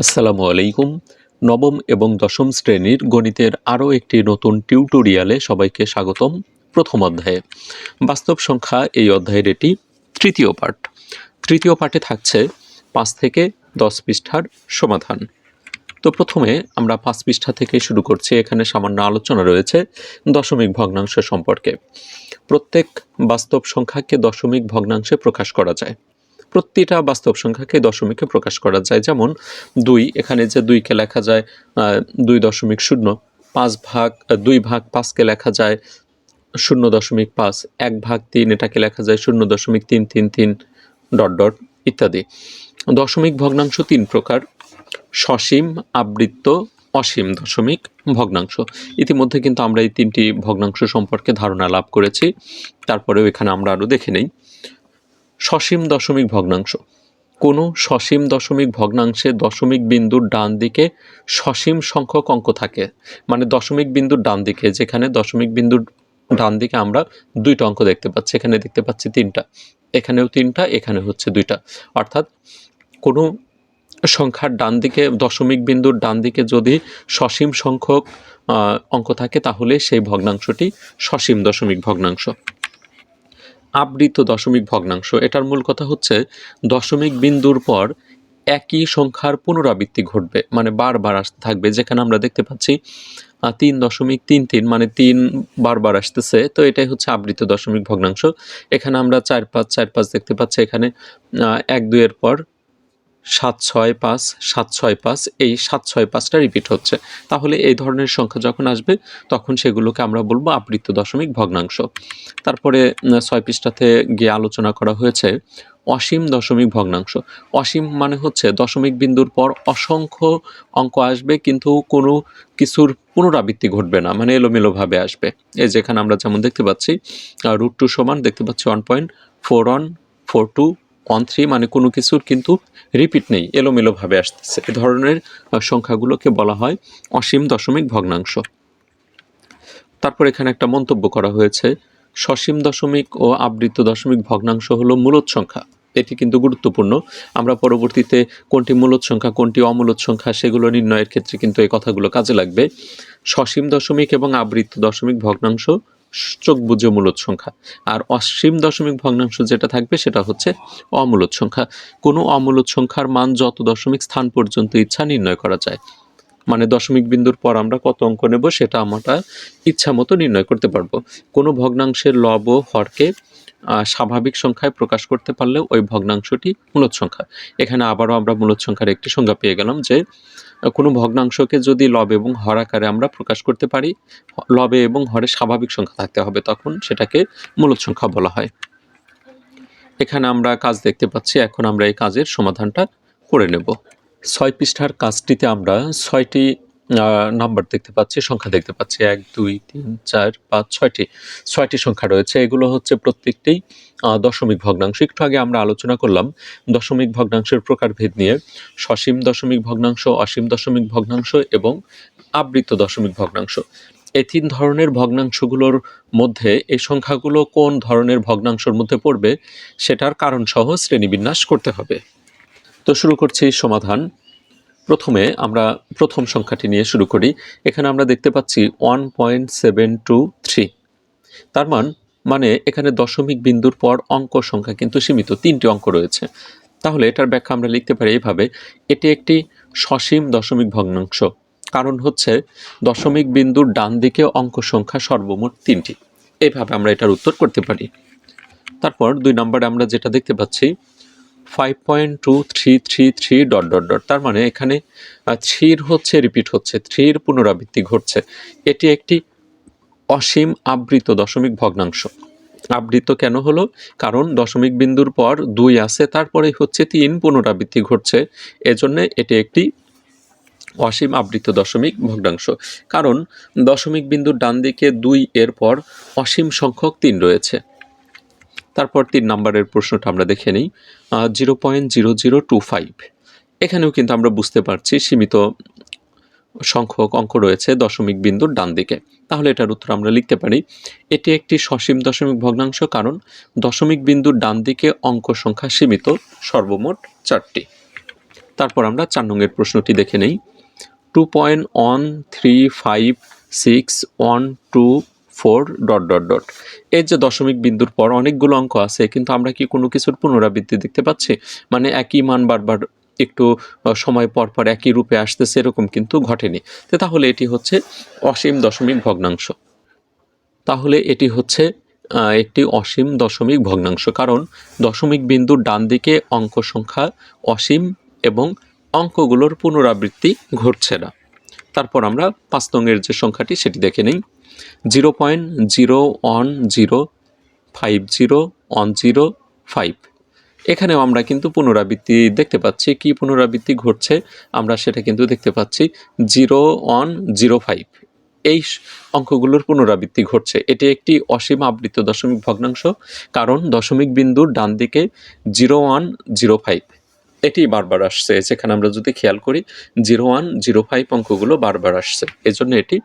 আসসালামু আলাইকুম। নবম এবং দশম শ্রেণির গণিতের আরও একটি নতুন টিউটোরিয়ালে সবাইকে স্বাগতম প্রথম অধ্যায়ে। বাস্তব সংখ্যা এই অধ্যায়ের এটি তৃতীয় পাঠ। তৃতীয় পাঠে থাকছে পাঁচ থেকে দশ পৃষ্ঠার সমাধান। তো প্রথমে আমরা পাঁচ পৃষ্ঠা থেকে শুরু করছি। এখানে সামান্য আলোচনা রয়েছে দশমিক ভগ্নাংশ সম্পর্কে। প্রত্যেক বাস্তব সংখ্যাকে দশমিক ভগ্নাংশে প্রকাশ করা যায়। প্রতিটা বাস্তব সংখ্যাকে দশমিকে প্রকাশ করা যায়। যেমন দুই, এখানে যে দুইকে লেখা যায় দুই দশমিক শূন্য, পাঁচ ভাগ দুই ভাগ পাঁচকে লেখা যায়, শূন্য দশমিক পাঁচ, এক ভাগ তিন, এটাকে লেখা যায় শূন্য দশমিক তিন তিন তিন, ডট ডট ইত্যাদি। দশমিক ভগ্নাংশ তিন প্রকার, সসীম, আবৃত্ত, অসীম দশমিক ভগ্নাংশ। ইতিমধ্যে কিন্তু আমরা এই তিনটি ভগ্নাংশ সম্পর্কে ধারণা লাভ করেছি। তারপরেও এখানে আমরা আরও দেখে নেই। সসীম দশমিক ভগ্নাংশ। কোনো সসীম দশমিক ভগ্নাংশে দশমিক বিন্দুর ডান দিকে সসীম সংখ্যক অঙ্ক থাকে। মানে দশমিক বিন্দুর ডান দিকে, যেখানে দশমিক বিন্দুর ডান দিকে আমরা দুইটা অঙ্ক দেখতে পাচ্ছি। এখানে দেখতে পাচ্ছি তিনটা, এখানেও তিনটা, এখানে হচ্ছে দুইটা। অর্থাৎ কোনো সংখ্যার ডান দিকে, দশমিক বিন্দুর ডান দিকে যদি সসীম সংখ্যক অঙ্ক থাকে, তাহলে সেই ভগ্নাংশটি সসীম দশমিক ভগ্নাংশ। আবৃত দশমিক ভগ্নাংশ। এটার মূল কথা হচ্ছে, দশমিক বিন্দুর পর একই সংখ্যার পুনরাবৃত্তি ঘটবে মানে বারবার আসতে থাকবে। যেখানে আমরা দেখতে পাচ্ছি তিন দশমিক তিন তিন মানে তিন বারবার আসতেছে। তো এটাই হচ্ছে আবৃত দশমিক ভগ্নাংশ। এখানে আমরা চার পাঁচ চার পাঁচ দেখতে পাচ্ছি এখানে এক দুইয়ের পর সাত ছয় পাঁচ, সাত ছয় পাঁচ, এই সাত ছয় পাঁচটা রিপিট হচ্ছে। তাহলে এই ধরনের সংখ্যা যখন আসবে, তখন সেগুলোকে আমরা বলব আবৃত দশমিক ভগ্নাংশ। তারপরে ছয় পৃষ্ঠাতে গিয়ে আলোচনা করা হয়েছে, অসীম দশমিক ভগ্নাংশ। অসীম মানে হচ্ছে দশমিক বিন্দুর পর অসংখ্য অঙ্ক আসবে, কিন্তু কোনো কিছুর পুনরাবৃত্তি ঘটবে না মানে এলোমেলোভাবে আসবে। এই যেখানে আমরা যেমন দেখতে পাচ্ছি রুট টু সমান, দেখতে পাচ্ছি one point four one four two one three মানে কোনো কিছুর কিন্তু রিপিট নেই, এলোমেলোভাবে আসতেছে। এ ধরনের সংখ্যাগুলোকে বলা হয় অসীম দশমিক ভগ্নাংশ। তারপর এখানে একটা মন্তব্য করা হয়েছে, সসীম দশমিক ও আবৃত দশমিক ভগ্নাংশ হলো মূলত সংখ্যা। এটি কিন্তু গুরুত্বপূর্ণ। আমরা পরবর্তীতে কোনটি মূলত সংখ্যা, কোনটি অমূলত সংখ্যা সেগুলো নির্ণয়ের ক্ষেত্রে কিন্তু এই কথাগুলো কাজে লাগবে। সসীম দশমিক এবং আবৃত দশমিক ভগ্নাংশ চোখ বুঝে মূলত সংখ্যা। আর অসীম দশমিক ভগ্নাংশ যেটা থাকবে সেটা হচ্ছে অমূলত সংখ্যা। কোনো অমূলত সংখ্যার মান যত দশমিক স্থান পর্যন্ত ইচ্ছা নির্ণয় করা যায়। মানে দশমিক বিন্দুর পর আমরা কত অঙ্ক নেব সেটা আমরা ইচ্ছা মতো নির্ণয় করতে পারব। কোনো ভগ্নাংশের লব হরকে স্বাভাবিক সংখ্যায় প্রকাশ করতে পারলে ওই ভগ্নাংশটি মূলত সংখ্যা। এখানে আবারও আমরা মূলত সংখ্যার একটি সংজ্ঞা পেয়ে গেলাম যে কোনো ভগ্নাংশকে যদি লব এবং হর আকারে আমরা প্রকাশ করতে পারি, লবে এবং হরে স্বাভাবিক সংখ্যা থাকতে হবে, তখন সেটাকে মূলত সংখ্যা বলা হয়। এখানে আমরা কাজ দেখতে পাচ্ছি, এখন আমরা এই কাজের সমাধানটা করে নেব। ছয় পৃষ্ঠার কাজটিতে আমরা ছয়টি নাম্বার দেখতে পাচ্ছি, সংখ্যা দেখতে পাচ্ছি। এক, দুই, তিন, চার, পাঁচ, ছয়টি ছয়টি সংখ্যা রয়েছে। এগুলো হচ্ছে প্রত্যেকটি দশমিক ভগ্নাংশ। একটু আগে আমরা আলোচনা করলাম, দশমিক ভগ্নাংশের প্রকারভেদ নিয়ে। সসীম দশমিক ভগ্নাংশ, অসীম দশমিক ভগ্নাংশ এবং আবৃত দশমিক ভগ্নাংশ। এই তিন ধরনের ভগ্নাংশগুলোর মধ্যে এই সংখ্যাগুলো কোন ধরনের ভগ্নাংশের মধ্যে পড়বে, সেটার কারণ সহ শ্রেণীবিন্যাস করতে হবে। তো শুরু করছি সমাধান। প্রথমে আমরা প্রথম সংখ্যাটি নিয়ে শুরু করি। এখানে আমরা দেখতে পাচ্ছি one point seven two three তার মান মানে এখানে দশমিক বিন্দুর পর অঙ্ক সংখ্যা কিন্তু সীমিত, তিনটি অঙ্ক রয়েছে। তাহলে এটার ব্যাখ্যা আমরা লিখতে পারি এইভাবে, এটি একটি সসীম দশমিক ভগ্নাংশ। কারণ হচ্ছে দশমিক বিন্দুর ডান দিকে অঙ্ক সংখ্যা সর্বমোট তিনটি। এইভাবে আমরা এটার উত্তর করতে পারি। তারপর দুই নম্বরে আমরা যেটা দেখতে পাচ্ছি five point two three three three dot dot dot তার মানে এখানে থ্রির হচ্ছে রিপিট হচ্ছে থ্রির পুনরাবৃত্তি ঘটছে। এটি একটি অসীম আবৃত দশমিক ভগ্নাংশ। আবৃত কেন হলো? কারণ দশমিক বিন্দুর পর দুই আছে তারপরে হচ্ছে তিন, পুনরাবৃত্তি ঘটছে। এজন্য এটি একটি অসীম আবৃত দশমিক ভগ্নাংশ। কারণ দশমিক বিন্দুর ডান দিকে দুই এর পর অসীম সংখ্যক তিন রয়েছে। তারপর তিন নম্বরের প্রশ্নটা আমরা দেখে নিই zero point zero zero two five এখানেও কিন্তু আমরা বুঝতে পারছি সীমিত সংখ্যক অঙ্ক রয়েছে দশমিক বিন্দুর ডান দিকে। তাহলে এটার উত্তর আমরা লিখতে পারি, এটি একটি সসীম দশমিক ভগ্নাংশ কারণ দশমিক বিন্দুর ডান দিকে অঙ্ক সংখ্যা সীমিত, সর্বমোট চারটি। তারপর আমরা চার নংয়ের প্রশ্নটি দেখে নেই two point one three five six one two four dot dot dot এই যে দশমিক বিন্দুর পর অনেকগুলো অঙ্ক আছে, কিন্তু আমরা কি কোনো কিছুর পুনরাবৃত্তি দেখতে পাচ্ছি? মানে একই মান বারবার একটু সময় পর পর একই রূপে আসতেছে, এরকম কিন্তু ঘটেনি। তো তাহলে এটি হচ্ছে অসীম দশমিক ভগ্নাংশ। তাহলে এটি হচ্ছে একটি অসীম দশমিক ভগ্নাংশ। কারণ দশমিক বিন্দুর ডান দিকে অঙ্ক সংখ্যা অসীম এবং অঙ্কগুলোর পুনরাবৃত্তি ঘটছে না। তারপর আমরা পাঁচ নংয়ের যে সংখ্যাটি, সেটি দেখে নিই। Zero point zero one zero five zero one zero five. এখানেও আমরা কিন্তু পুনরাবৃত্তি দেখতে পাচ্ছি, কি পুনরাবৃত্তি ঘটছে, আমরা সেটা কিন্তু দেখতে পাচ্ছি জিরো ওয়ান জিরো ফাইভ। এই অঙ্কগুলোর পুনরাবৃত্তি ঘটছে। এটি একটি অসীম আবৃত দশমিক ভগ্নাংশ, কারণ দশমিক বিন্দুর ডান দিকে জিরো ওয়ান জিরো ফাইভ। এটি বারবার আসছে। যেখানে আমরা যদি খেয়াল করি, জিরো ওয়ান, জিরো ফাইভ অঙ্কগুলো বারবার আসছে। এজন্য এটি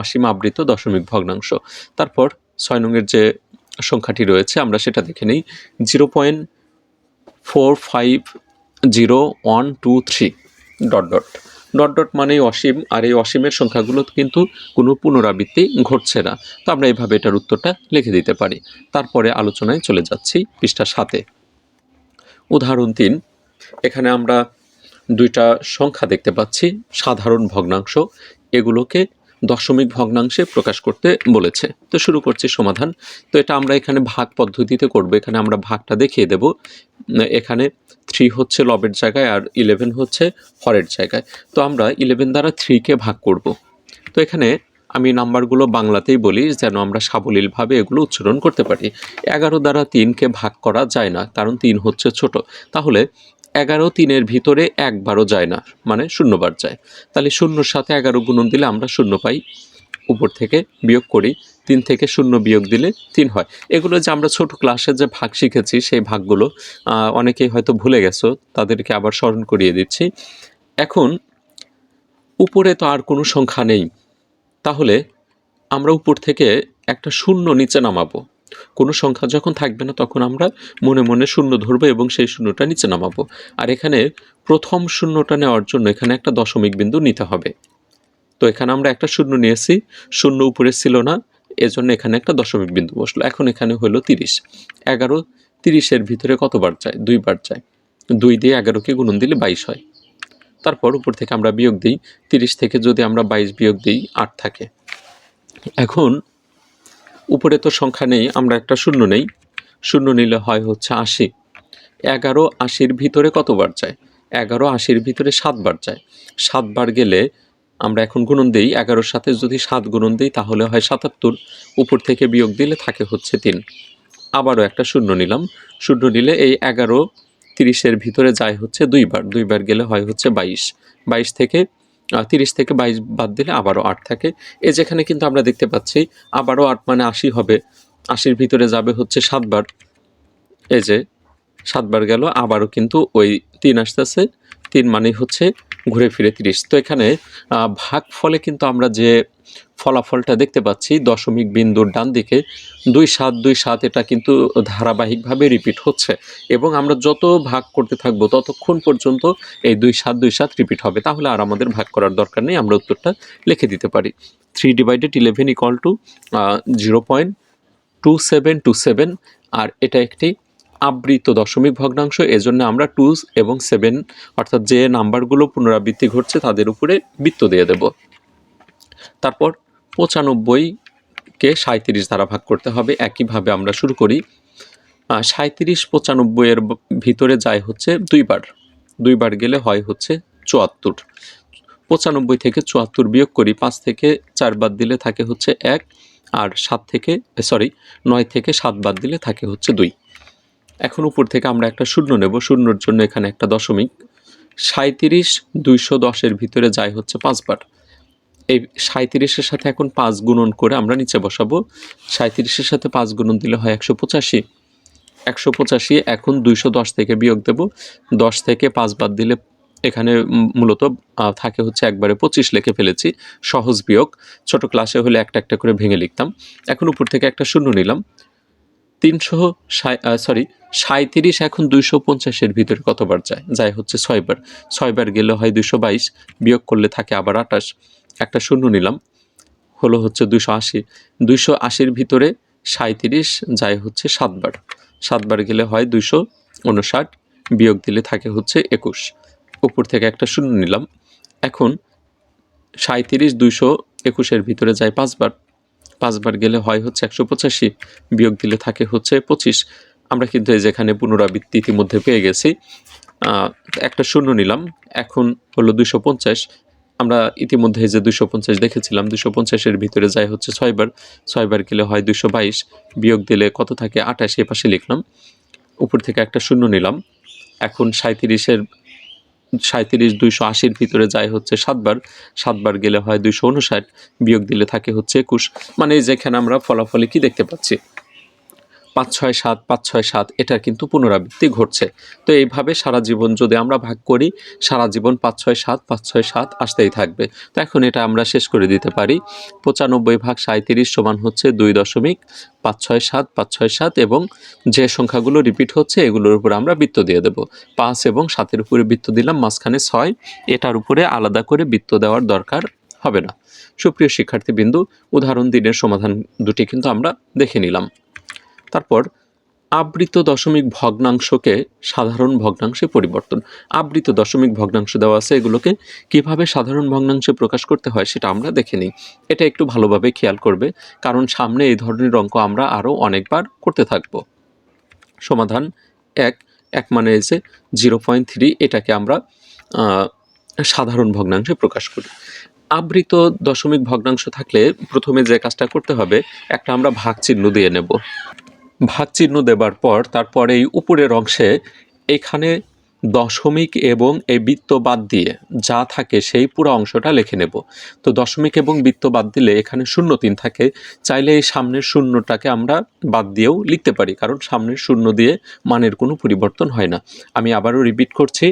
অসীম আবৃত দশমিক ভগ্নাংশ। তারপর ছয় নংয়ের যে সংখ্যাটি রয়েছে, আমরা সেটা দেখে নিই। Zero point four five, zero one, two, three, dot dot. Dot dot মানেই অসীম, আর এই অসীমের সংখ্যাগুলো কিন্তু কোনো পুনরাবৃত্তি ঘটছে না। তো আমরা এইভাবে এটার উত্তরটা লিখে দিতে পারি। তারপরে আলোচনায় চলে যাচ্ছি পৃষ্ঠা সাথে উদাহরণ তিন এখানে আমরা দুইটা সংখ্যা দেখতে পাচ্ছি, সাধারণ ভগ্নাংশ। এগুলোকে দশমিক ভগ্নাংশে প্রকাশ করতে বলেছে। তো শুরু করছি সমাধান। তো এটা আমরা এখানে ভাগ পদ্ধতিতে করব। এখানে আমরা ভাগটা দেখিয়ে দেব। এখানে থ্রি হচ্ছে লবের জায়গায় আর ইলেভেন হচ্ছে হরের জায়গায়। তো আমরা ইলেভেন দ্বারা থ্রিকে ভাগ করব। তো এখানে আমি নাম্বারগুলো বাংলাতেই বলি, যেন আমরা সাবলীলভাবে এগুলো উচ্চারণ করতে পারি। এগারো দ্বারা তিনকে ভাগ করা যায় না, কারণ তিন হচ্ছে ছোট। তাহলে এগারো তিনের ভিতরে একবারও যায় না মানে শূন্যবার যায়। তাহলে শূন্যর সাথে এগারো গুণন দিলে আমরা শূন্য পাই। উপর থেকে বিয়োগ করি, তিন থেকে শূন্য বিয়োগ দিলে তিন হয়। এগুলো যে আমরা ছোট ক্লাসে যে ভাগ শিখেছি, সেই ভাগগুলো অনেকেই হয়তো ভুলে গেছো, তাদেরকে আবার স্মরণ করিয়ে দিচ্ছি। এখন, উপরে তো আর কোনো সংখ্যা নেই। তাহলে আমরা উপর থেকে একটা শূন্য নিচে নামাবো। কোনো সংখ্যা যখন থাকবে না, তখন আমরা মনে মনে শূন্য ধরবো এবং সেই শূন্যটা নিচে নামাবো। আর এখানে প্রথম শূন্যটা নেওয়ার জন্য এখানে একটা দশমিক বিন্দু নিতে হবে। তো এখানে আমরা একটা শূন্য নিয়েছি, শূন্য উপরে ছিল না, এজন্য এখানে একটা দশমিক বিন্দু বসল। এখন এখানে হলো তিরিশ। এগারো তিরিশের ভিতরে কতবার যায়? দুইবার যায়। দুই দিয়ে এগারোকে গুণন দিলে বাইশ হয়। তারপর উপর থেকে আমরা বিয়োগ দিই। তিরিশ থেকে যদি আমরা বাইশ বিয়োগ দিই, আট থাকে। এখন উপরে তো সংখ্যা নেই, আমরা একটা শূন্য নেই। শূন্য নিলে হয় হচ্ছে আশি। এগারো আশির ভিতরে কতবার যায়? এগারো আশির ভিতরে সাতবার যায়। সাতবার গেলে আমরা এখন গুণন দিই, এগারোর সাথে যদি সাত গুণন দিই তাহলে হয় সাতাত্তর। উপর থেকে বিয়োগ দিলে থাকে হচ্ছে তিন। আবারও একটা শূন্য নিলাম। শূন্য নিলে এই এগারো তিরিশের ভিতরে যায় হচ্ছে দুইবার। দুইবার গেলে হয় হচ্ছে বাইশ। বাইশ থেকে তিরিশ থেকে বাইশ বাদ দিলে আবারও আট থাকে। এ যেখানে কিন্তু আমরা দেখতে পাচ্ছি আবারও আট মানে আশি হবে। আশির ভিতরে যাবে হচ্ছে সাতবার। এই যে সাতবার গেল, আবারও কিন্তু ওই তিন আসতেছে। তিন মানেই হচ্ছে ঘুরে ফিরে তিরিশ। তো এখানে ভাগ ফলে কিন্তু আমরা যে ফলাফলটা দেখতে পাচ্ছি। দশমিক বিন্দুর ডান দিকে দুই সাত দুই সাত, এটা কিন্তু ধারাবাহিকভাবে রিপিট হচ্ছে এবং আমরা যত ভাগ করতে থাকব ততক্ষণ পর্যন্ত এই দুই সাত দুই সাত রিপিট হবে। তাহলে আর আমাদের ভাগ করার দরকার নেই, আমরা উত্তরটা লিখে দিতে পারি। Three divided eleven equal to zero point two seven two seven আর এটা একটি আবৃত দশমিক ভগ্নাংশ। এজন্য আমরা টু এবং সেভেন অর্থাৎ যে নাম্বারগুলো পুনরাবৃত্তি ঘটছে তাদের উপরে বৃত্ত দিয়ে দেব। তারপর পঁচানব্বইকে সাঁত্রিশ দ্বারা ভাগ করতে হবে। একইভাবে আমরা শুরু করি সাঁত্রিশ পঁচানব্বইয়ের ভিতরে যায় হচ্ছে দুইবার। দুইবার গেলে হয় হচ্ছে চুয়াত্তর। পঁচানব্বই থেকে চুয়াত্তর বিয়োগ করি, পাঁচ থেকে চার বাদ দিলে থাকে হচ্ছে এক, আর সাত থেকে সরি নয় থেকে সাত বাদ দিলে থাকে হচ্ছে দুই। এখন উপর থেকে আমরা একটা শূন্য নেব। শূন্যর জন্য এখানে একটা দশমিক। সাঁত্রিশ দুইশো দশের ভিতরে যায় হচ্ছে পাঁচবার। এই সাঁত্রিশের সাথে এখন পাঁচ গুণন করে আমরা নিচে বসাবো। সাঁত্রিশের সাথে পাঁচ গুণন দিলে হয় একশো পঁচাশি। একশো পঁচাশি এখন দুইশো দশ থেকে বিয়োগ দেব। দশ থেকে পাঁচ বাদ দিলে এখানে মূলত থাকে হচ্ছে একবারে পঁচিশ লিখে ফেলেছি, সহজ বিয়োগ। ছোট ক্লাসে হলে একটা একটা করে ভেঙে লিখতাম। এখন উপর থেকে একটা শূন্য নিলাম। তিনশো সরি সাঁত্রিশ এখন দুইশো পঞ্চাশের ভিতরে কতবার যায়? যায় হচ্ছে ছয়বার। ছয়বার গেলে হয় দুইশো বাইশ, বিয়োগ করলে থাকে আবার আটাশ একটা শূন্য নিলাম। হলো হচ্ছে দুইশো আশি। দুইশো আশির ভিতরে সাঁত্রিশ যায় হচ্ছে সাতবার। সাতবার গেলে হয় দুইশো উনষাট, বিয়োগ দিলে থাকে হচ্ছে একুশ। উপর থেকে একটা শূন্য নিলাম। এখন সাঁত্রিশ দুইশো একুশের ভিতরে যায় পাঁচবার। পাঁচবার গেলে হয় হচ্ছে একশো পঁচাশি, বিয়োগ দিলে থাকে হচ্ছে পঁচিশ। আমরা কিন্তু এই যেখানে পুনরাবৃত্তি ইতিমধ্যে পেয়ে গেছি। একটা শূন্য নিলাম। এখন হলো দুশো পঞ্চাশ আমরা ইতিমধ্যে যে দুশো পঞ্চাশ দেখেছিলাম দুশো পঞ্চাশের ভিতরে যায় হচ্ছে ছয়বার ছয়বার গেলে হয় দুশো বাইশ, বিয়োগ দিলে কত থাকে? আঠাশ, এ পাশে লিখলাম। উপর থেকে একটা শূন্য নিলাম। এখন সাঁত্রিশের সাঁত্রিশ দুইশো আশির ভিতরে যায় হচ্ছে সাতবার। সাতবার গেলে হয় দুইশো উনষাট, বিয়োগ দিলে থাকে হচ্ছে একুশ। মানে যেখানে আমরা ফলাফলে কি দেখতে পাচ্ছি? পাঁচ ছয় সাত, পাঁচ ছয় সাত, এটার কিন্তু পুনরাবৃত্তি ঘটছে। তো এইভাবে সারা জীবন যদি আমরা ভাগ করি, সারা জীবন পাঁচ ছয় সাত, পাঁচ ছয় সাত আসতেই থাকবে। তো এখন এটা আমরা শেষ করে দিতে পারি। পঁচানব্বই ভাগ সাঁত্রিশ সমান হচ্ছে দুই দশমিক পাঁচ ছয় সাত, পাঁচ ছয় সাত এবং যে সংখ্যাগুলো রিপিট হচ্ছে, এগুলোর উপরে আমরা বৃত্ত দিয়ে দেব। পাঁচ এবং সাতের উপরে বৃত্ত দিলাম, মাঝখানে ছয়, এটার উপরে আলাদা করে বৃত্ত দেওয়ার দরকার হবে না। সুপ্রিয় শিক্ষার্থীবৃন্দু, উদাহরণ দিনের সমাধান দুটি কিন্তু আমরা দেখে নিলাম। তারপর আবৃত দশমিক ভগ্নাংশকে সাধারণ ভগ্নাংশে পরিবর্তন। আবৃত দশমিক ভগ্নাংশ দেওয়া আছে এগুলোকে কীভাবে সাধারণ ভগ্নাংশে প্রকাশ করতে হয় সেটা আমরা দেখে নিই। এটা একটু ভালোভাবে খেয়াল করবে, কারণ সামনে এই ধরনের অঙ্ক আমরা আরও অনেকবার করতে থাকব। সমাধান এক এক মানে এসে জিরো পয়েন্ট থ্রি, এটাকে আমরা সাধারণ ভগ্নাংশে প্রকাশ করি। আবৃত দশমিক ভগ্নাংশ থাকলে প্রথমে যে কাজটা করতে হবে, একটা আমরা ভাগ চিহ্ন দিয়ে নেব। ভাগ চিহ্ন দেবার পর তারপরে এই উপরের অংশে এখানে দশমিক এবং এই বৃত্ত বাদ দিয়ে যা থাকে সেই পুরো অংশটা লিখে নেব। তো দশমিক এবং বৃত্ত বাদ দিলে এখানে শূন্য তিন থাকে, চাইলে এই সামনের শূন্যটাকে আমরা বাদ দিয়েও লিখতে পারি, কারণ সামনের শূন্য দিয়ে মানের কোনো পরিবর্তন হয় না। আমি আবারও রিপিট করছি,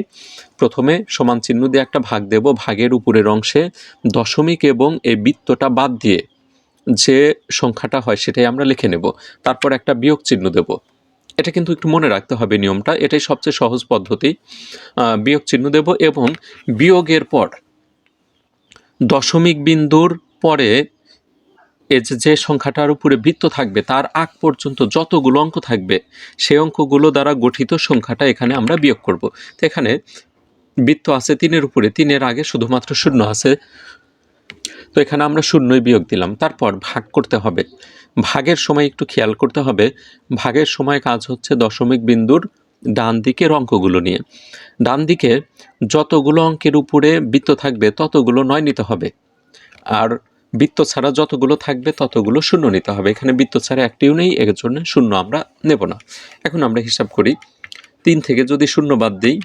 প্রথমে সমান চিহ্ন দিয়ে একটা ভাগ দেব, ভাগের উপরের অংশে দশমিক এবং এই বৃত্তটা বাদ দিয়ে যে সংখ্যাটা হয় সেটাই আমরা লিখে নেব। তারপর একটা বিয়োগ চিহ্ন দেব। এটা কিন্তু একটু মনে রাখতে হবে নিয়মটা। এটাই সবচেয়ে সহজ পদ্ধতি। বিয়োগ চিহ্ন দেব এবং বিয়োগের পর দশমিক বিন্দুর পরে যে সংখ্যাটার উপরে বৃত্ত থাকবে, তার আগ পর্যন্ত যতগুলো অঙ্ক থাকবে, সেই অঙ্কগুলো দ্বারা গঠিত সংখ্যাটা এখানে আমরা বিয়োগ করব। তো এখানে বৃত্ত আছে তিনের উপরে। তিনের আগে শুধুমাত্র শূন্য আছে। তো এখানে আমরা শূন্যই বিয়োগ দিলাম। তারপর ভাগ করতে হবে। ভাগের সময় একটু খেয়াল করতে হবে। ভাগের সময় কাজ হচ্ছে দশমিক বিন্দুর ডান দিকের অঙ্কগুলো নিয়ে। ডান দিকে যতগুলো অঙ্কের উপরে বৃত্ত থাকবে, ততগুলো নয় নিতে হবে। আর বৃত্ত ছাড়া যতগুলো থাকবে, ততগুলো শূন্য নিতে হবে। এখানে বৃত্ত ছাড়া একটিও নেই এর জন্য শূন্য আমরা নেব না। এখন আমরা হিসাব করি। তিন থেকে যদি শূন্য বাদ দিই,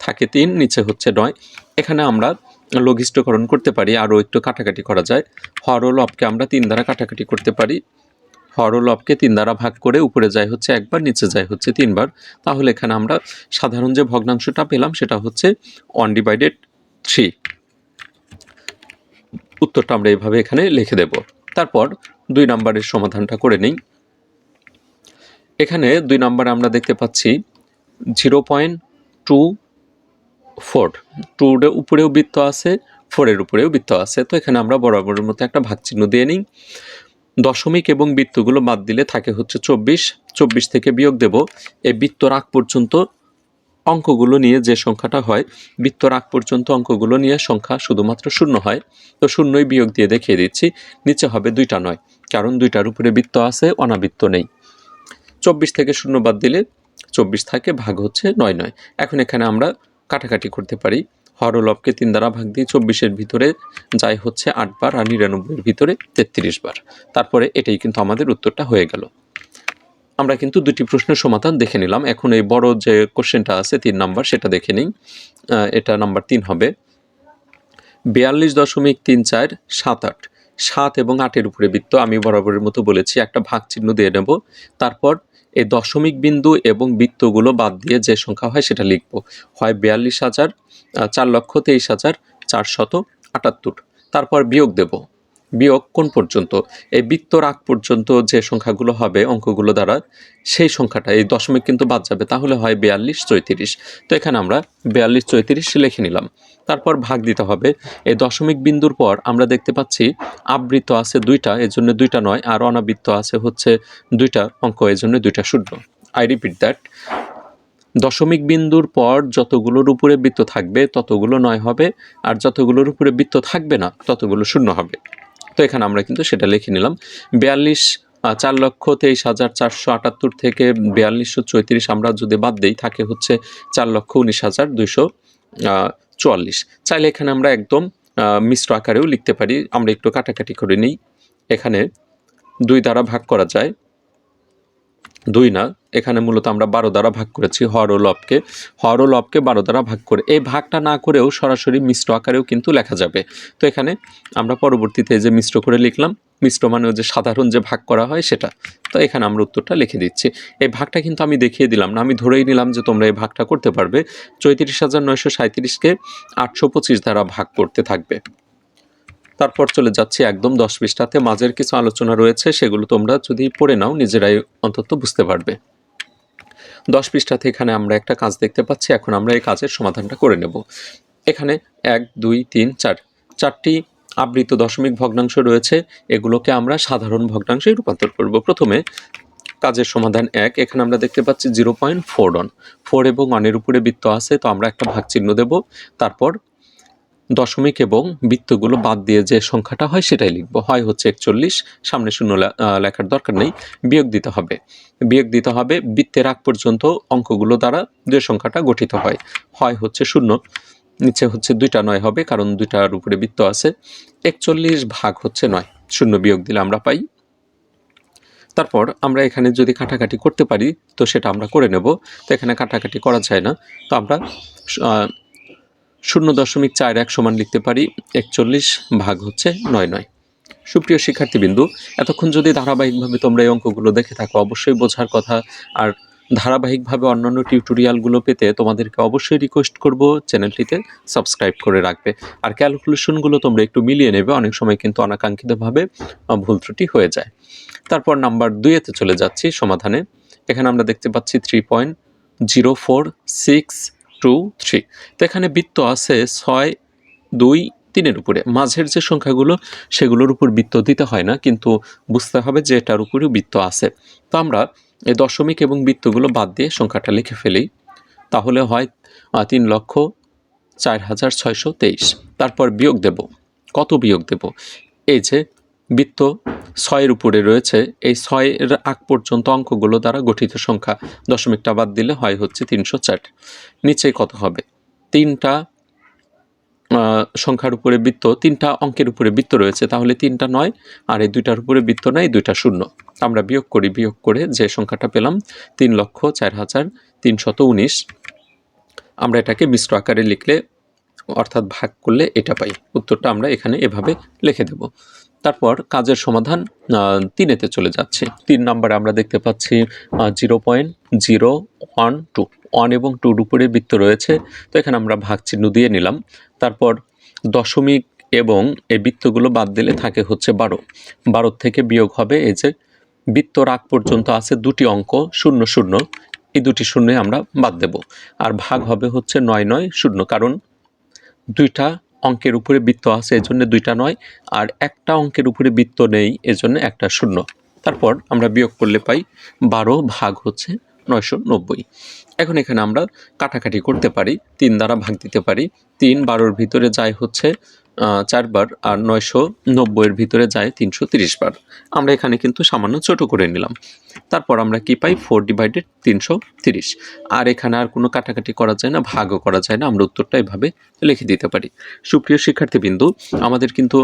থাকে তিন, নিচে হচ্ছে নয়। এখানে আমরা লঘিষ্ঠকরণ করতে পারি, আরও একটু কাটাকাটি করা যায়। হর ও লবকে আমরা তিন দ্বারা কাটাকাটি করতে পারি। হর লবকে তিন দ্বারা ভাগ করে উপরে যায় হচ্ছে একবার, নিচে যায় হচ্ছে তিনবার। তাহলে এখানে আমরা সাধারণ যে ভগ্নাংশটা পেলাম, সেটা হচ্ছে ওয়ান ডিভাইডেড থ্রি উত্তরটা আমরা এভাবে এখানে লিখে দেব। তারপর দুই নম্বরের সমাধানটা করে নিই। এখানে দুই নম্বরে আমরা দেখতে পাচ্ছি জিরো পয়েন্ট টু ফোর টুর উপরেও বৃত্ত আছে ফোরের উপরেও বৃত্ত আছে। তো এখানে আমরা বরাবরের মতো একটা ভাগ চিহ্ন দিয়ে নিই। দশমিক এবং বৃত্তগুলো বাদ দিলে থাকে হচ্ছে চব্বিশ। চব্বিশ থেকে বিয়োগ দেব। এই বৃত্তর আগ পর্যন্ত অঙ্কগুলো নিয়ে যে সংখ্যাটা হয়, বৃত্তর আগ পর্যন্ত অঙ্কগুলো নিয়ে সংখ্যা শুধুমাত্র শূন্য হয়। তো শূন্যই বিয়োগ দিয়ে দেখিয়ে দিচ্ছি, নিচে হবে দুইটা নয়, কারণ দুইটার উপরে বৃত্ত আছে, অনাবৃত্ত নেই। চব্বিশ থেকে শূন্য বাদ দিলে চব্বিশ থাকে, ভাগ হচ্ছে নয় নয়। এখন এখানে আমরা কাটাকাটি করতে পারি। হর লবকে তিন দ্বারা ভাগ দিয়ে চব্বিশের ভিতরে যাই হচ্ছে আটবার আর নিরানব্বইয়ের ভিতরে তেত্রিশ বার। তারপরে এটাই কিন্তু আমাদের উত্তরটা হয়ে গেল। আমরা কিন্তু দুটি প্রশ্নের সমাধান দেখে নিলাম। এখন এই বড় যে কোশ্চেনটা আছে তিন নাম্বার, সেটা দেখে নিই। এটা নাম্বার তিন হবে। বিয়াল্লিশ দশমিক তিন চার সাত আট। সাত এবং আটের উপরে বৃত্ত আমি বরাবরের মতো বলেছি। একটা ভাগ চিহ্ন দিয়ে নেব। তারপর এই দশমিক বিন্দু এবং বৃত্তগুলো বাদ দিয়ে যে সংখ্যা হয় সেটা লিখব। হয় বিয়াল্লিশ হাজার চার লক্ষ তেইশ হাজার চারশত আটাত্তর। তারপর বিয়োগ দেব। বিয়োগ কোন পর্যন্ত? এই বৃত্তর আগ পর্যন্ত যে সংখ্যাগুলো হবে অঙ্কগুলো দ্বারা সেই সংখ্যাটা, এই দশমিক কিন্তু বাদ যাবে। তাহলে হয় বিয়াল্লিশ চৌত্রিশ। তো এখানে আমরা বিয়াল্লিশ চৌত্রিশ লিখে নিলাম। তারপর ভাগ দিতে হবে। এই দশমিক বিন্দুর পর আমরা দেখতে পাচ্ছি আবৃত আছে দুইটা এর জন্য দুইটা নয়, আর অনাবৃত্ত আছে হচ্ছে দুইটা অঙ্ক এর জন্য দুইটা শূন্য। আই রিপিট দ্যাট দশমিক বিন্দুর পর যতগুলোর উপরে বৃত্ত থাকবে, ততগুলো নয় হবে, আর যতগুলোর উপরে বৃত্ত থাকবে না, ততগুলো শূন্য হবে। তো এখানে আমরা কিন্তু সেটা লিখে নিলাম। বিয়াল্লিশ চার লক্ষ তেইশ হাজার চারশো আটাত্তর থেকে বিয়াল্লিশশো চৌত্রিশ আমরা যদি বাদ দিই, থাকে হচ্ছে চার লক্ষ উনিশ হাজার দুইশো চুয়াল্লিশ। চাইলে এখানে আমরা একদম মিশ্র আকারেও লিখতে পারি। আমরা একটু কাটাকাটি করে নিই। এখানে দুই দ্বারা ভাগ করা যায়। দুই না, এখানে মূলত আমরা বারো দ্বারা ভাগ করেছি, হর ও লবকে। হর ও লবকে বারো দ্বারা ভাগ করে, এই ভাগটা না করেও সরাসরি মিশ্র আকারেও কিন্তু লেখা যাবে। তো এখানে আমরা পরবর্তীতে যে মিশ্র করে লিখলাম মিশ্র মানে যে সাধারণ যে ভাগ করা হয় সেটা। তো এখানে আমরা উত্তরটা লিখে দিচ্ছি। এই ভাগটা কিন্তু আমি দেখিয়ে দিলাম না, আমি ধরেই নিলাম যে তোমরা এই ভাগটা করতে পারবে। চৌত্রিশ হাজার নয়শো সাঁত্রিশকে আটশো পঁচিশ দ্বারা ভাগ করতে থাকবে। তারপর চলে যাচ্ছি একদম দশ পৃষ্ঠাতে। মাঝের কিছু আলোচনা রয়েছে, সেগুলো তোমরা যদি পড়ে নাও, নিজেরাই অন্তত বুঝতে পারবে। দশ পৃষ্ঠাতে এখানে আমরা একটা কাজ দেখতে পাচ্ছি, এখন আমরা এই কাজের সমাধানটা করে নেব। এখানে এক, দুই, তিন, চার। চারটি আবৃত দশমিক ভগ্নাংশ রয়েছে, এগুলোকে আমরা সাধারণ ভগ্নাংশে রূপান্তর করব। প্রথমে কাজের সমাধান এক, এখানে আমরা দেখতে পাচ্ছি zero point four one four এবং অনের উপরে বৃত্ত আছে, তো আমরা একটা ভাগ চিহ্ন দেব। তারপর দশমিক এবং বৃত্তগুলো বাদ দিয়ে যে সংখ্যাটা হয় সেটাই লিখব। হয় হচ্ছে একচল্লিশ, সামনে শূন্য লেখার দরকার নেই, বিয়োগ দিতে হবে। বিয়োগ দিতে হবে বৃত্তের আগ পর্যন্ত অঙ্কগুলো দ্বারা যে সংখ্যাটা গঠিত হয়। হয় হচ্ছে শূন্য, নিচে হচ্ছে দুইটা নয় হবে কারণ দুইটার উপরে বৃত্ত আছে। একচল্লিশ ভাগ হচ্ছে নয়, শূন্য বিয়োগ দিলে আমরা পাই। তারপর আমরা এখানে যদি কাটাকাটি করতে পারি, তো সেটা আমরা করে নেব। তো এখানে কাটাকাটি করা যায় না। তো আমরা শূন্য দশমিক চার এক সমান লিখতে পারি, একচল্লিশ ভাগ হচ্ছে নয় নয়। সুপ্রিয় শিক্ষার্থীবৃন্দু, এতক্ষণ যদি ধারাবাহিকভাবে তোমরা এই অঙ্কগুলো দেখে থাকো, অবশ্যই বোঝার কথা। আর ধারাবাহিকভাবে অন্যান্য টিউটোরিয়ালগুলো পেতে তোমাদেরকে অবশ্যই রিকোয়েস্ট করব চ্যানেলটিতে সাবস্ক্রাইব করে রাখবে। আর ক্যালকুলেশনগুলো তোমরা একটু মিলিয়ে নেবে, অনেক সময় কিন্তু অনাকাঙ্ক্ষিতভাবে ভুল ত্রুটি হয়ে যায়। তারপর নাম্বার দুইয়েতে চলে যাচ্ছি সমাধানে। এখানে আমরা দেখতে পাচ্ছি three point zero four six two three. তো এখানে বৃত্ত আছে ছয়, দুই, তিনের উপরে। মাঝের যে সংখ্যাগুলো, সেগুলোর উপর বৃত্ত দিতে হয় না, কিন্তু বুঝতে হবে যে এটার উপরেও বৃত্ত আছে। তো আমরা এই দশমিক এবং বৃত্তগুলো বাদ দিয়ে সংখ্যাটা লিখে ফেলি। তাহলে হয় তিন লক্ষ চার হাজার ছয়শো তেইশ। তারপর বিয়োগ দেব। কত বিয়োগ দেব? এই যে বৃত্ত ছয়ের উপরে রয়েছে। এই ছয়ের আগ পর্যন্ত অঙ্কগুলো দ্বারা গঠিত সংখ্যা দশমিকটা বাদ দিলে হয় হচ্ছে তিনশো চার নিচে কত হবে? তিনটা সংখ্যার উপরে বৃত্ত, তিনটা অঙ্কের উপরে বৃত্ত রয়েছে, তাহলে তিনটা নয়, আর এই দুইটার উপরে বৃত্ত নাই, দুইটা শূন্য। আমরা বিয়োগ করি, বিয়োগ করে যে সংখ্যাটা পেলাম, তিন লক্ষ চার হাজার তিনশত উনিশ। আমরা এটাকে মিশ্র আকারে লিখলে, অর্থাৎ ভাগ করলে এটা পাই। উত্তরটা আমরা এখানে এভাবে লিখে দেব। তারপর কাজের সমাধান তিনেতে চলে যাচ্ছে। তিন নম্বরে আমরা দেখতে পাচ্ছি zero point zero one two, one এবং টুর উপরে বৃত্ত রয়েছে। তো এখানে আমরা ভাগ চিহ্ন দিয়ে নিলাম। তারপর দশমিক এবং এই বৃত্তগুলো বাদ দিলে থাকে হচ্ছে বারো। বারো থেকে বিয়োগ হবে এই যে বৃত্তর আগ পর্যন্ত আছে দুটি অঙ্ক, শূন্য শূন্য। এই দুটি শূন্য আমরা বাদ দেব। আর ভাগ হবে হচ্ছে নয় নয় শূন্য, কারণ দুইটা অঙ্কের উপরে বৃত্ত আছে, এজন্য দুইটা নয়। আর একটা অঙ্কের উপরে বৃত্ত নেই, এজন্য একটা শূন্য। তারপর আমরা বিয়োগ করলে পাই বারো ভাগ হচ্ছে নয়শো নব্বই। এখন এখানে আমরা কাটাকাটি করতে পারি, তিন দ্বারা ভাগ দিতে পারি। তিন বারোর ভিতরে যায় হচ্ছে চারবার আর নয়শো নব্বইয়ের ভিতরে যায় তিনশো তিরিশ বার আমরা এখানে কিন্তু সামান্য ছোট করে নিলাম। তারপর আমরা কি পাই? ফোর ডিভাইডেড তিনশো তিরিশ। আর এখানে আর কোনো কাটাকাটি করা যায় না, ভাগও করা যায় না। আমরা উত্তরটা এভাবে লিখে দিতে পারি। সুপ্রিয় শিক্ষার্থীবৃন্দু, আমাদের কিন্তু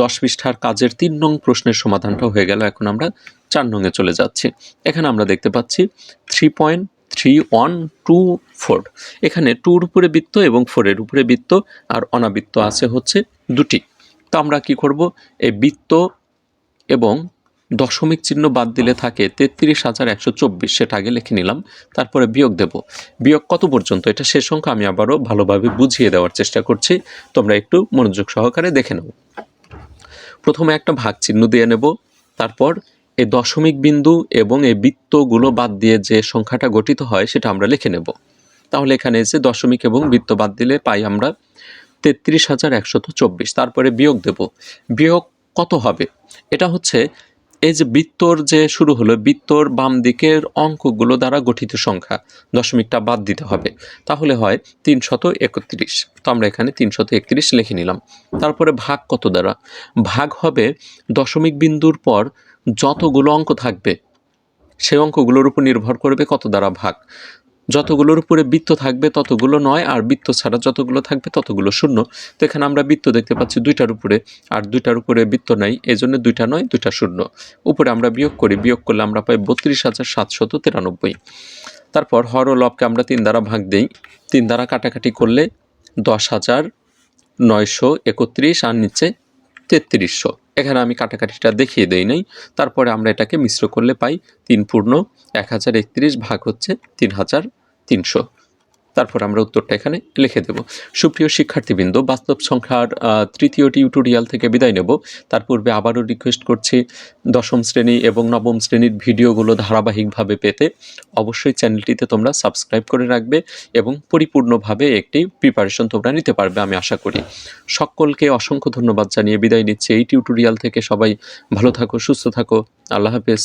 দশ পৃষ্ঠার কাজের তিন নং প্রশ্নের সমাধানটা হয়ে গেল। এখন আমরা চার নংয়ে চলে যাচ্ছি। এখানে আমরা দেখতে পাচ্ছি three point three one two four এখানে টুর উপরে বৃত্ত এবং ফোরের উপরে বৃত্ত আর অনাবৃত্ত আছে হচ্ছে দুটি। তো আমরা কি করব? এই বৃত্ত এবং দশমিক চিহ্ন বাদ দিলে থাকে তেত্রিশ হাজার একশো চব্বিশ। সেটা আগে লিখে নিলাম, তারপরে বিয়োগ দেব। বিয়োগ কত পর্যন্ত? এটা শেষ সংখ্যা আমি আবারও ভালোভাবে বুঝিয়ে দেওয়ার চেষ্টা করছি। তোমরা একটু মনোযোগ সহকারে দেখে নাও প্রথমে একটা ভাগ চিহ্ন দিয়ে নেব, তারপর এই দশমিক বিন্দু এবং এই বৃত্তগুলো বাদ দিয়ে যে সংখ্যাটা গঠিত হয় সেটা আমরা লিখে নেব। তাহলে এখানে এসে দশমিক এবং বৃত্ত বাদ দিলে পাই আমরা তেত্রিশ হাজার একশত চব্বিশ। তারপরে বিয়োগ দেব। বিয়োগ কত হবে? এটা হচ্ছে এই যে বৃত্তর যে শুরু হলো, বৃত্তর বাম দিকের অঙ্কগুলো দ্বারা গঠিত সংখ্যা, দশমিকটা বাদ দিতে হবে। তাহলে হয় তিনশত একত্রিশ। তো আমরা এখানে তিনশত একত্রিশ লিখে নিলাম। তারপরে ভাগ কত দ্বারা? ভাগ হবে দশমিক বিন্দুর পর যতগুলো অঙ্ক থাকবে, সেই অঙ্কগুলোর উপর নির্ভর করবে কত দ্বারা ভাগ। যতগুলোর উপরে বৃত্ত থাকবে, ততগুলো নয়, আর বৃত্ত ছাড়া যতগুলো থাকবে, ততগুলো শূন্য। তো এখানে আমরা বৃত্ত দেখতে পাচ্ছি দুইটার উপরে, আর দুইটার উপরে বৃত্ত নাই এই জন্য দুইটা নয়, দুইটা শূন্য। উপরে আমরা বিয়োগ করি, বিয়োগ করলে আমরা পাই বত্রিশ হাজার সাতশত তিরানব্বই। তারপর হর ও লবকে আমরা তিন দ্বারা ভাগ দিই। তিন দ্বারা কাটাকাটি করলে দশ হাজার নয়শো একত্রিশ, আর নিচে তেত্রিশশো। এখানে আমি কাটাকাটিটা দেখিয়ে দেই নাই। তারপরে আমরা এটাকে মিশ্র করলে পাই তিন পূর্ণ এক হাজার একত্রিশ ভাগ হচ্ছে তিন হাজার তিনশো। তারপর আমরা উত্তরটা এখানে লিখে দেব। সুপ্রিয় শিক্ষার্থীবৃন্দ, বাস্তব সংখ্যার তৃতীয় টিউটোরিয়াল থেকে বিদায় নেব। তার পূর্বে আবারও রিকোয়েস্ট করছি দশম শ্রেণি এবং নবম শ্রেণির ভিডিওগুলো ধারাবাহিকভাবে পেতে অবশ্যই চ্যানেলটিতে তোমরা সাবস্ক্রাইব করে রাখবে এবং পরিপূর্ণভাবে একটি প্রিপারেশন তোমরা নিতে পারবে আমি আশা করি। সকলকে অসংখ্য ধন্যবাদ জানিয়ে বিদায় নিচ্ছি। এই টিউটোরিয়াল থেকে সবাই ভালো থাকো, সুস্থ থাকো। আল্লাহ হাফেজ।